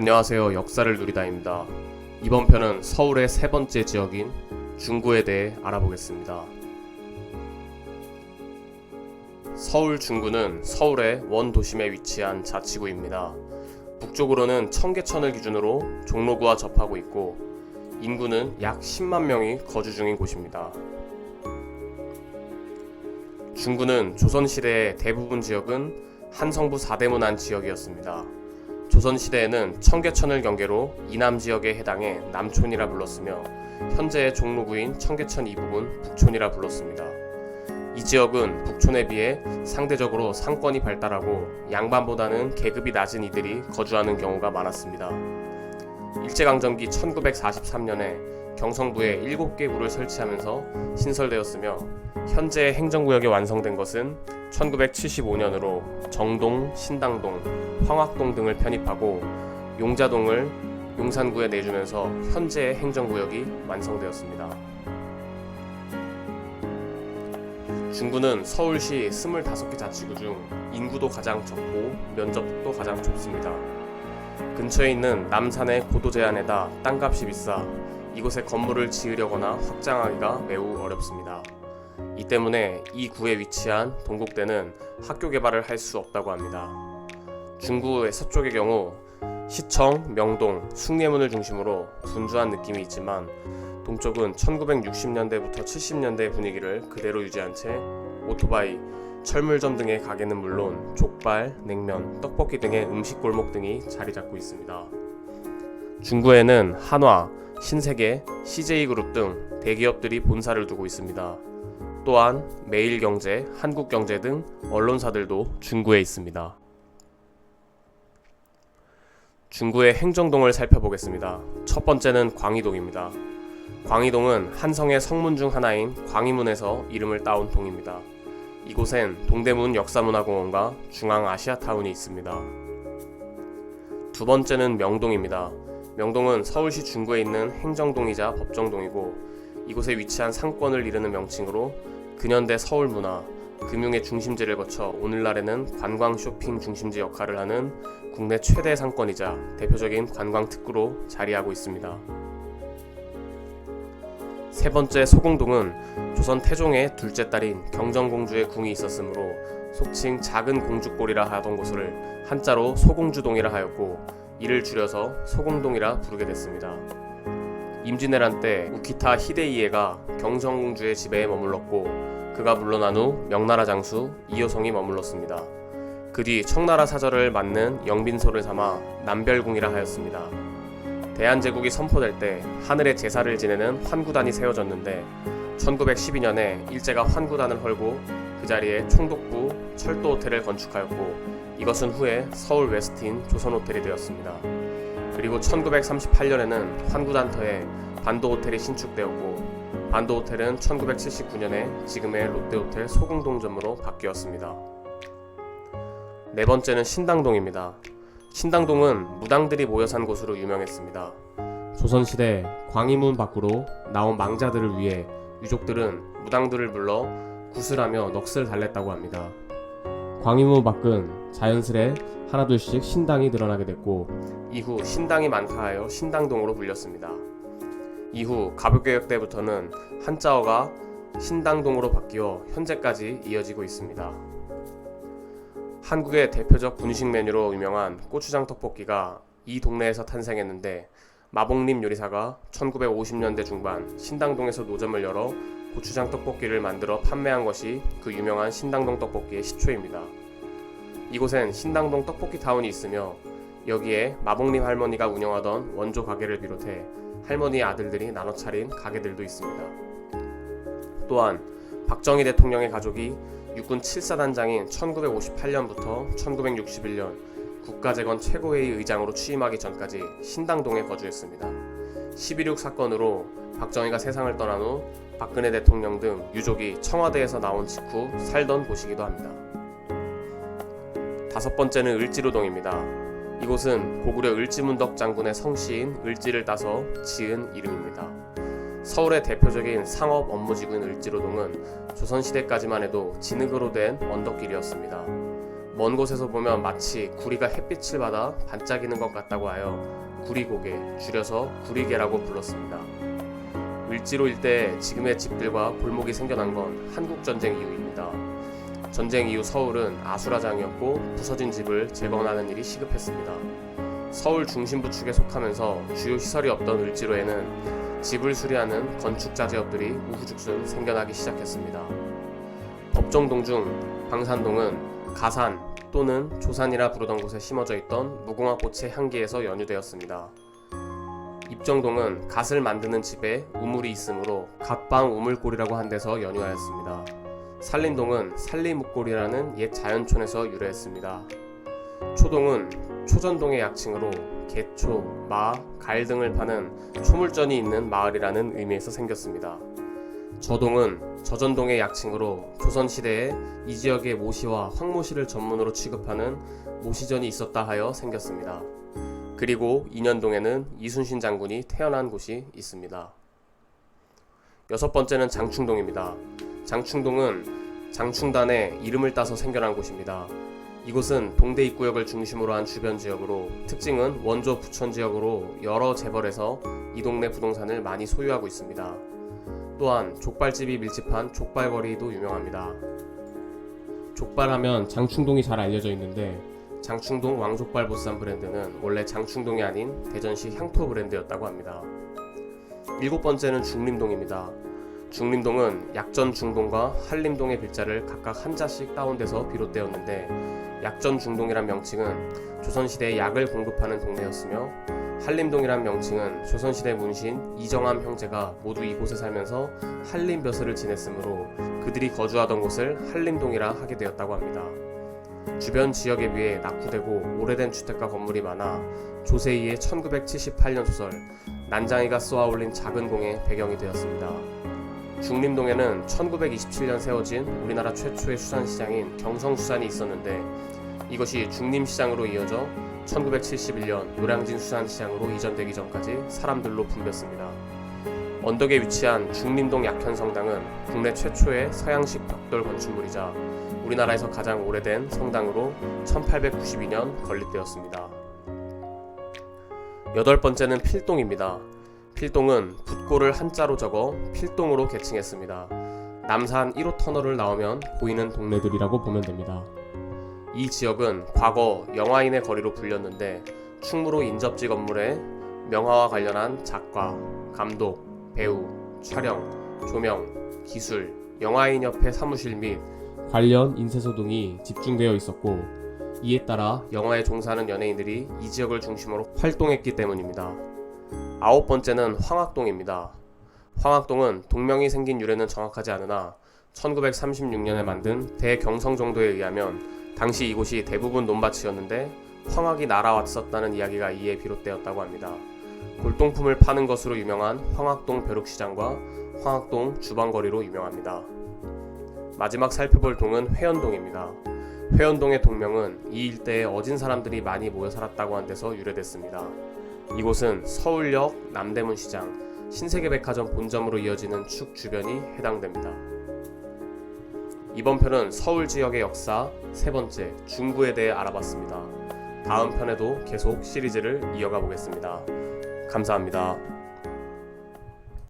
안녕하세요. 역사를 누리다입니다. 이번 편은 서울의 세 번째 지역인 중구에 대해 알아보겠습니다. 서울 중구는 서울의 원 도심에 위치한 자치구입니다. 북쪽으로는 청계천을 기준으로 종로구와 접하고 있고 인구는 약 10만 명이 거주 중인 곳입니다. 중구는 조선시대의 대부분 지역은 한성부 4대문 안 지역이었습니다. 조선시대에는 청계천을 경계로 이남 지역에 해당해 남촌이라 불렀으며 현재의 종로구인 청계천 이북은 북촌이라 불렀습니다. 이 지역은 북촌에 비해 상대적으로 상권이 발달하고 양반보다는 계급이 낮은 이들이 거주하는 경우가 많았습니다. 일제강점기 1943년에 경성부에 7개 구를 설치하면서 신설되었으며 현재 행정구역이 완성된 것은 1975년으로 정동, 신당동, 황학동 등을 편입하고 용자동을 용산구에 내주면서 현재의 행정구역이 완성되었습니다. 중구는 서울시 25개 자치구 중 인구도 가장 적고 면적도 가장 좁습니다. 근처에 있는 남산의 고도 제한에다 땅값이 비싸 이곳에 건물을 지으려거나 확장하기가 매우 어렵습니다. 이 때문에 이 구에 위치한 동국대는 학교 개발을 할 수 없다고 합니다. 중구의 서쪽의 경우 시청, 명동, 숭례문을 중심으로 분주한 느낌이 있지만 동쪽은 1960년대부터 70년대 분위기를 그대로 유지한 채 오토바이, 철물점 등의 가게는 물론 족발, 냉면, 떡볶이 등의 음식 골목 등이 자리 잡고 있습니다. 중구에는 한화, 신세계, CJ그룹 등 대기업들이 본사를 두고 있습니다. 또한 매일경제, 한국경제 등 언론사들도 중구에 있습니다. 중구의 행정동을 살펴보겠습니다. 첫 번째는 광희동입니다. 광희동은 한성의 성문 중 하나인 광희문에서 이름을 따온 동입니다. 이곳엔 동대문 역사문화공원과 중앙아시아타운이 있습니다. 두 번째는 명동입니다. 명동은 서울시 중구에 있는 행정동이자 법정동이고 이곳에 위치한 상권을 이르는 명칭으로 근현대 서울 문화, 금융의 중심지를 거쳐 오늘날에는 관광 쇼핑 중심지 역할을 하는 국내 최대 상권이자 대표적인 관광 특구로 자리하고 있습니다. 세 번째 소공동은 조선 태종의 둘째 딸인 경정공주의 궁이 있었으므로 속칭 작은 공주골이라 하던 곳을 한자로 소공주동이라 하였고 이를 줄여서 소공동이라 부르게 됐습니다. 임진왜란 때 우키타 히데이에가 경성공주의 집에 머물렀고 그가 물러난 후 명나라 장수 이효성이 머물렀습니다. 그 뒤 청나라 사절을 맡는 영빈소를 삼아 남별궁이라 하였습니다. 대한제국이 선포될 때 하늘에 제사를 지내는 환구단이 세워졌는데 1912년에 일제가 환구단을 헐고 그 자리에 총독부 철도 호텔을 건축하였고 이것은 후에 서울 웨스틴 조선 호텔이 되었습니다. 그리고 1938년에는 환구단터에 반도 호텔이 신축되었고 반도 호텔은 1979년에 지금의 롯데호텔 소공동점으로 바뀌었습니다. 네 번째는 신당동입니다. 신당동은 무당들이 모여 산 곳으로 유명했습니다. 조선시대 광희문 밖으로 나온 망자들을 위해 유족들은 무당들을 불러 구슬하며 넋을 달랬다고 합니다. 광희문 밖은 자연스레 하나둘씩 신당이 늘어나게 됐고 이후 신당이 많다 하여 신당동으로 불렸습니다. 이후 가불개혁 때부터는 한자어가 신당동으로 바뀌어 현재까지 이어지고 있습니다. 한국의 대표적 분식 메뉴로 유명한 고추장 떡볶이가 이 동네에서 탄생했는데 마봉림 요리사가 1950년대 중반 신당동에서 노점을 열어 고추장 떡볶이를 만들어 판매한 것이 그 유명한 신당동 떡볶이의 시초입니다. 이곳엔 신당동 떡볶이 타운이 있으며 여기에 마봉림 할머니가 운영하던 원조 가게를 비롯해 할머니의 아들들이 나눠 차린 가게들도 있습니다. 또한 박정희 대통령의 가족이 육군 7사단장인 1958년부터 1961년 국가재건 최고회의 의장으로 취임하기 전까지 신당동에 거주했습니다. 12.6 사건으로 박정희가 세상을 떠난 후 박근혜 대통령 등 유족이 청와대에서 나온 직후 살던 곳이기도 합니다. 다섯 번째는 을지로동입니다. 이곳은 고구려 을지문덕 장군의 성씨인 을지를 따서 지은 이름입니다. 서울의 대표적인 상업 업무지구인 을지로동은 조선시대까지만 해도 진흙으로 된 언덕길이었습니다. 먼 곳에서 보면 마치 구리가 햇빛을 받아 반짝이는 것 같다고 하여 구리고개, 줄여서 구리개라고 불렀습니다. 을지로 일대에 지금의 집들과 골목이 생겨난 건 한국 전쟁 이후입니다. 전쟁 이후 서울은 아수라장이었고 부서진 집을 재건하는 일이 시급했습니다. 서울 중심부 축에 속하면서 주요 시설이 없던 을지로에는 집을 수리하는 건축 자재업들이 우후죽순 생겨나기 시작했습니다. 법정동 중 방산동은 가산 또는 조산이라 부르던 곳에 심어져 있던 무궁화꽃의 향기에서 연유되었습니다. 입정동은 갓을 만드는 집에 우물이 있으므로 갓방 우물골이라고 한 데서 연유하였습니다. 산림동은 산리묵골이라는 옛 자연촌에서 유래했습니다. 초동은 초전동의 약칭으로 개초, 마, 갈 등을 파는 초물전이 있는 마을이라는 의미에서 생겼습니다. 저동은 저전동의 약칭으로 조선시대에 이 지역의 모시와 황모시를 전문으로 취급하는 모시전이 있었다 하여 생겼습니다. 그리고 인현동에는 이순신 장군이 태어난 곳이 있습니다. 여섯 번째는 장충동입니다. 장충동은 장충단의 이름을 따서 생겨난 곳입니다. 이곳은 동대 입구역을 중심으로 한 주변 지역으로 특징은 원조 부천 지역으로 여러 재벌에서 이 동네 부동산을 많이 소유하고 있습니다. 또한 족발집이 밀집한 족발거리도 유명합니다. 족발하면 장충동이 잘 알려져 있는데 장충동 왕족발 보쌈 브랜드는 원래 장충동이 아닌 대전시 향토 브랜드였다고 합니다. 일곱 번째는 중림동입니다. 중림동은 약전 중동과 한림동의 글자를 각각 한 자씩 따온데서 비롯되었는데 약전 중동이란 명칭은 조선시대에 약을 공급하는 동네였으며 한림동이란 명칭은 조선시대 문신 이정암 형제가 모두 이곳에 살면서 한림벼슬을 지냈으므로 그들이 거주하던 곳을 한림동이라 하게 되었다고 합니다. 주변 지역에 비해 낙후되고 오래된 주택가 건물이 많아 조세희의 1978년 소설 난장이가 쏘아 올린 작은 공의 배경이 되었습니다. 중림동에는 1927년 세워진 우리나라 최초의 수산시장인 경성수산이 있었는데 이것이 중림시장으로 이어져 1971년 노량진 수산시장으로 이전되기 전까지 사람들로 붐볐습니다. 언덕에 위치한 중림동 약현성당은 국내 최초의 서양식 벽돌 건축물이자 우리나라에서 가장 오래된 성당으로 1892년 건립되었습니다. 여덟 번째는 필동입니다. 필동은 붓고를 한자로 적어 필동으로 개칭했습니다. 남산 1호 터널을 나오면 보이는 동네들이라고 보면 됩니다. 이 지역은 과거 영화인의 거리로 불렸는데 충무로 인접지 건물에 명화와 관련한 작가, 감독, 배우, 촬영, 조명, 기술, 영화인 협회 사무실 및 관련 인쇄소등이 집중되어 있었고 이에 따라 영화에 종사하는 연예인들이 이 지역을 중심으로 활동했기 때문입니다. 아홉 번째는 황학동입니다. 황학동은 동명이 생긴 유래는 정확하지 않으나 1936년에 만든 대경성 정도에 의하면 당시 이곳이 대부분 논밭이었는데 황학이 날아왔었다는 이야기가 이에 비롯되었다고 합니다. 골동품을 파는 것으로 유명한 황학동 벼룩시장과 황학동 주방거리로 유명합니다. 마지막 살펴볼 동은 회원동입니다. 회원동의 동명은 이 일대에 어진 사람들이 많이 모여 살았다고 한 데서 유래됐습니다. 이곳은 서울역 남대문 시장 신세계백화점 본점으로 이어지는 축 주변이 해당됩니다. 이번 편은 서울 지역의 역사 세 번째 중구에 대해 알아봤습니다. 다음 편에도 계속 시리즈를 이어가 보겠습니다. 감사합니다.